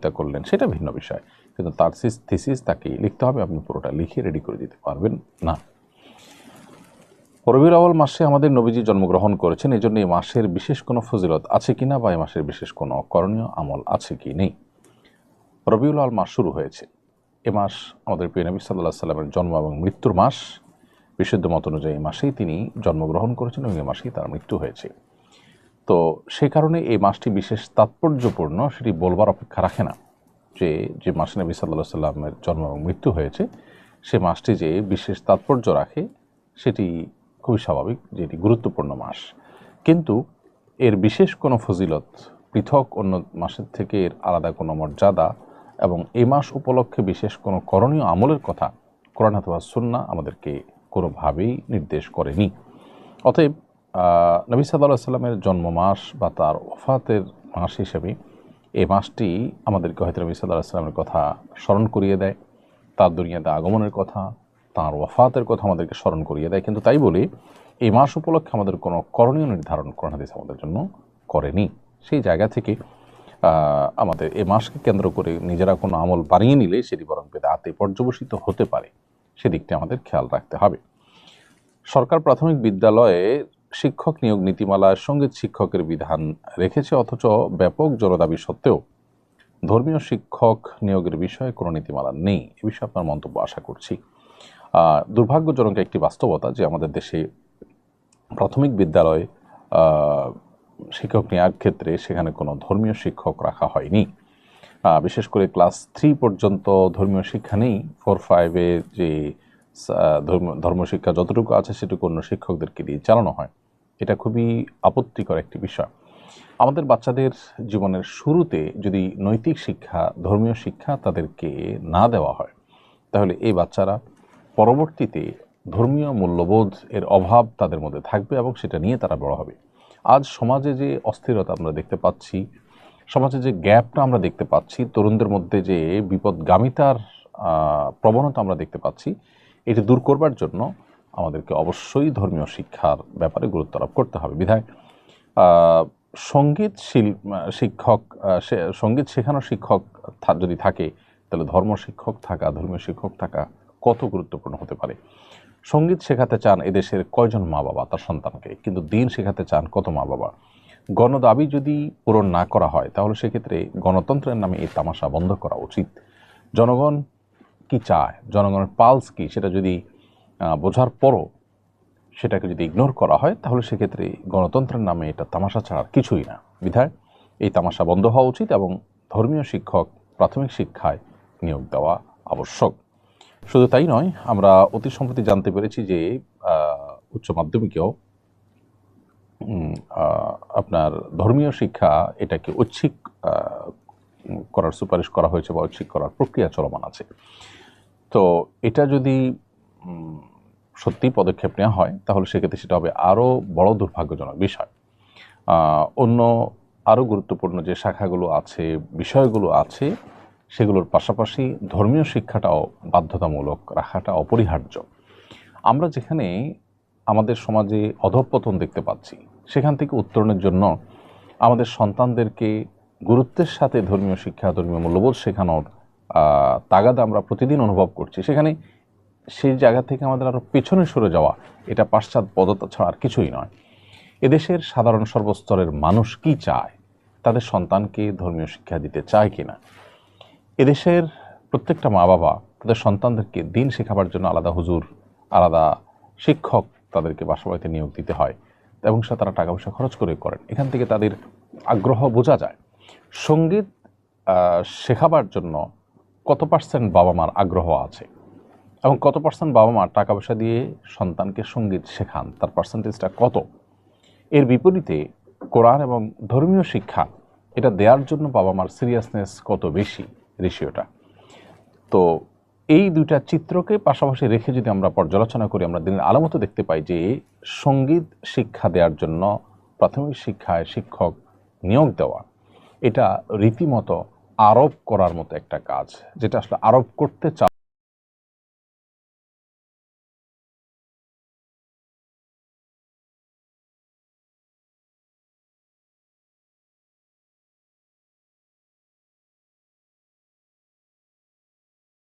চিন্তা করলেন, সেটা ভিন্ন বিষয়। কিন্তু তার থিসিস তাকে লিখতে হবে, আপনি পুরোটা লিখে রেডি করে দিতে পারবেন না। রবিউল আওয়াল মাসে আমাদের নবীজি জন্মগ্রহণ করেছেন এই জন্য এই মাসের বিশেষ কোনো ফজিলত আছে কিনা বা এই মাসের বিশেষ কোনো করণীয় আমল আছে কি নেই? রবিউল আওয়াল মাস শুরু হয়েছে। এ মাস আমাদের প্রিয় নবী সাল্লাহ সাল্লামের জন্ম এবং মৃত্যুর মাস। বিশুদ্ধ মত অনুযায়ী এই মাসেই তিনি জন্মগ্রহণ করেছেন এবং এই মাসেই তার মৃত্যু হয়েছে। তো সেই কারণে এই মাসটি বিশেষ তাৎপর্যপূর্ণ সেটি বলবার অপেক্ষা রাখে না। যে যে মাসে নবী সাল্লাহ সাল্লামের জন্ম এবং মৃত্যু হয়েছে, সে মাসটি যে বিশেষ তাৎপর্য রাখে, সেটি খুবই স্বাভাবিক যে এটি গুরুত্বপূর্ণ মাস। কিন্তু এর বিশেষ কোনো ফজিলত পৃথক অন্য মাসের থেকে এর আলাদা কোনো মর্যাদা এবং এই মাস উপলক্ষে বিশেষ কোনো করণীয় আমলের কথা কোরআন অথবা সুন্না আমাদেরকে কোনোভাবেই নির্দেশ করেনি। অতএব নবী সাল্লাহ সাল্লামের জন্ম মাস বা তার ওফাতের মাস হিসেবে এই মাসটি আমাদেরকে হয়তো নবী সাল্লাহ সাল্লামের কথা স্মরণ করিয়ে দেয়, তার দুনিয়াতে আগমনের কথা, তাঁর ওয়াফাতের কথা আমাদেরকে স্মরণ করিয়ে দেয়। কিন্তু তাই বলে এই মাস উপলক্ষে আমাদের কোনো করণীয় নির্ধারণ কোরআন হাদিস আমাদের জন্য করেনি। সেই জায়গা থেকে আমাদের এই মাসকে কেন্দ্র করে নিজেরা কোনো আমল বানিয়ে নিলে সেটি বরং বেদাতে পর্যবসিত হতে পারে। সেদিকটি আমাদের খেয়াল রাখতে হবে। সরকার প্রাথমিক বিদ্যালয়ে শিক্ষক নিয়োগ নীতিমালায় সংগীত শিক্ষকের বিধান রেখেছে, অথচ ব্যাপক জনদাবি সত্ত্বেও ধর্মীয় শিক্ষক নিয়োগের বিষয়ে কোনো নীতিমালা নেই। এ বিষয়ে আপনার মন্তব্য আশা করছি। দুর্ভাগ্যজনক একটি বাস্তবতা যে আমাদের দেশে প্রাথমিক বিদ্যালয়ে শিক্ষক নেওয়ার ক্ষেত্রে সেখানে কোনো ধর্মীয় শিক্ষক রাখা হয়নি। বিশেষ করে ক্লাস থ্রি পর্যন্ত ধর্মীয় শিক্ষা নেই। ফোর ফাইভে যে ধর্ম, ধর্মশিক্ষা যতটুকু আছে সেটুকু অন্য শিক্ষকদেরকে দিয়ে চালানো হয়। এটা খুবই আপত্তিকর একটি বিষয়। আমাদের বাচ্চাদের জীবনের শুরুতে যদি নৈতিক শিক্ষা, ধর্মীয় শিক্ষা তাদেরকে না দেওয়া হয়, তাহলে এই বাচ্চারা পরবর্তীতে ধর্মীয় মূল্যবোধ এর অভাব তাদের মধ্যে থাকবে এবং সেটা নিয়ে তারা বড় হবে। আজ সমাজে যে অস্থিরতা আমরা দেখতে পাচ্ছি, সমাজে যে গ্যাপটা আমরা দেখতে পাচ্ছি, তরুণদের মধ্যে যে বিপদগামিতার প্রবণতা আমরা দেখতে পাচ্ছি, এটি দূর করবার জন্য আমাদেরকে অবশ্যই ধর্মীয় শিক্ষার ব্যাপারে গুরুত্ব আরোপ করতে হবে। বিধায় সংগীত শিল শিক্ষক সংগীত শেখানোর শিক্ষক যদি থাকে, তাহলে ধর্ম শিক্ষক থাকা, ধর্মীয় শিক্ষক থাকা কত গুরুত্বপূর্ণ হতে পারে? সংগীত শেখাতে চান এদেশের কয়জন মা বাবা তার সন্তানকে। কিন্তু দিন শেখাতে চান কত মা বাবা গণদাবি যদি পূরণ না করা হয়, তাহলে সেক্ষেত্রে গণতন্ত্রের নামে এই তামাশা বন্ধ করা উচিত। জনগণ কি চায়? জনগণের পালস কি? সেটা যদি বোঝার পরও সেটাকে যদি ইগনোর করা হয়, তাহলে সেক্ষেত্রে গণতন্ত্রের নামে এটা তামাশা ছাড়ার কিছুই না। বিধায় এই তামাশা বন্ধ হওয়া উচিত এবং ধর্মীয় শিক্ষক প্রাথমিক শিক্ষায় নিয়োগ দেওয়া আবশ্যক। শুধু তাই নয়, আমরা অতি সম্প্রতি জানতে পেরেছি যে উচ্চ মাধ্যমিকেও আপনার ধর্মীয় শিক্ষা এটাকে ঐচ্ছিক করার সুপারিশ করা হয়েছে বা ঐচ্ছিক করার প্রক্রিয়া চলমান আছে। তো এটা যদি সত্যি পদক্ষেপ নেওয়া হয়, তাহলে সেক্ষেত্রে সেটা হবে আরও বড় দুর্ভাগ্যজনক বিষয়। অন্য আরও গুরুত্বপূর্ণ যে শাখাগুলো আছে, বিষয়গুলো আছে, সেগুলোর পাশাপাশি ধর্মীয় শিক্ষাটাও বাধ্যতামূলক রাখাটা অপরিহার্য। আমরা যেখানে আমাদের সমাজে অধঃপতন দেখতে পাচ্ছি, সেখান থেকে উত্তরণের জন্য আমাদের সন্তানদেরকে গুরুত্বের সাথে ধর্মীয় শিক্ষা, ধর্মীয় মূল্যবোধ শেখানোর তাগাদা আমরা প্রতিদিন অনুভব করছি। সেখানে সেই জায়গা থেকে আমাদের আরও পেছনে সরে যাওয়া, এটা পাশ্চাত্য পদতা ছাড়া আর কিছুই নয়। এদেশের সাধারণ সর্বস্তরের মানুষ কি চায়? তাদের সন্তানকে ধর্মীয় শিক্ষা দিতে চায় কি না এদেশের প্রত্যেকটা মা বাবা তাদের সন্তানদেরকে দিন শেখাবার জন্য আলাদা হুজুর, আলাদা শিক্ষক তাদেরকে বাসাবাড়িতে নিয়োগ দিতে হয় এবং সে তারা টাকা পয়সা খরচ করে করেন। এখান থেকে তাদের আগ্রহ বোঝা যায়। সংগীত শেখাবার জন্য কত পার্সেন্ট বাবা মার আগ্রহ আছে? এবং কত পার্সেন্ট বাবা মা টাকা পয়সা দিয়ে সন্তানকে সংগীত শেখান? তার পার্সেন্টেজটা কত? এর বিপরীতে কোরআন এবং ধর্মীয় শিক্ষা, এটা দেওয়ার জন্য বাবা মার সিরিয়াসনেস কত বেশি? রেশিওটা। তো এই দুইটা চিত্রকে পাশাপাশি রেখে যদি আমরা পর্যালোচনা করি, আমরা দিনের আলামত দেখতে পাই যে সংগীত শিক্ষা দেওয়ার জন্য প্রাথমিক শিক্ষায় শিক্ষক নিয়োগ দেওয়া, এটা রীতিমতো আরোপ করার মতো একটা কাজ, যেটা আসলে আরোপ করতে চা